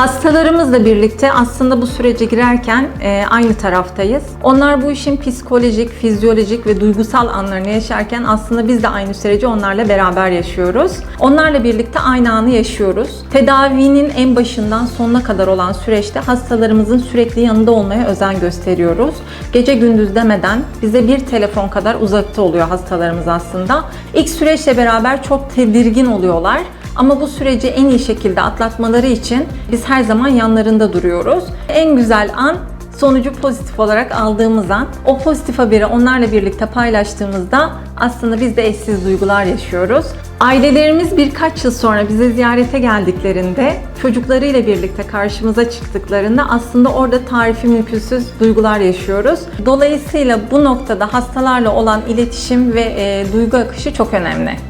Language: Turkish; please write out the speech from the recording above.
Hastalarımızla birlikte aslında bu sürece girerken e, aynı taraftayız. Onlar bu işin psikolojik, fizyolojik ve duygusal anlarını yaşarken aslında biz de aynı süreci onlarla beraber yaşıyoruz. Onlarla birlikte aynı anı yaşıyoruz. Tedavinin en başından sonuna kadar olan süreçte hastalarımızın sürekli yanında olmaya özen gösteriyoruz. Gece gündüz demeden bize bir telefon kadar uzakta oluyor hastalarımız aslında. İlk süreçle beraber çok tedirgin oluyorlar. Ama bu süreci en iyi şekilde atlatmaları için biz her zaman yanlarında duruyoruz. En güzel an sonucu pozitif olarak aldığımız an, o pozitif haberi onlarla birlikte paylaştığımızda aslında biz de eşsiz duygular yaşıyoruz. Ailelerimiz birkaç yıl sonra bize ziyarete geldiklerinde, çocuklarıyla birlikte karşımıza çıktıklarında aslında orada tarifi mümkünsüz duygular yaşıyoruz. Dolayısıyla bu noktada hastalarla olan iletişim ve e, duygu akışı çok önemli.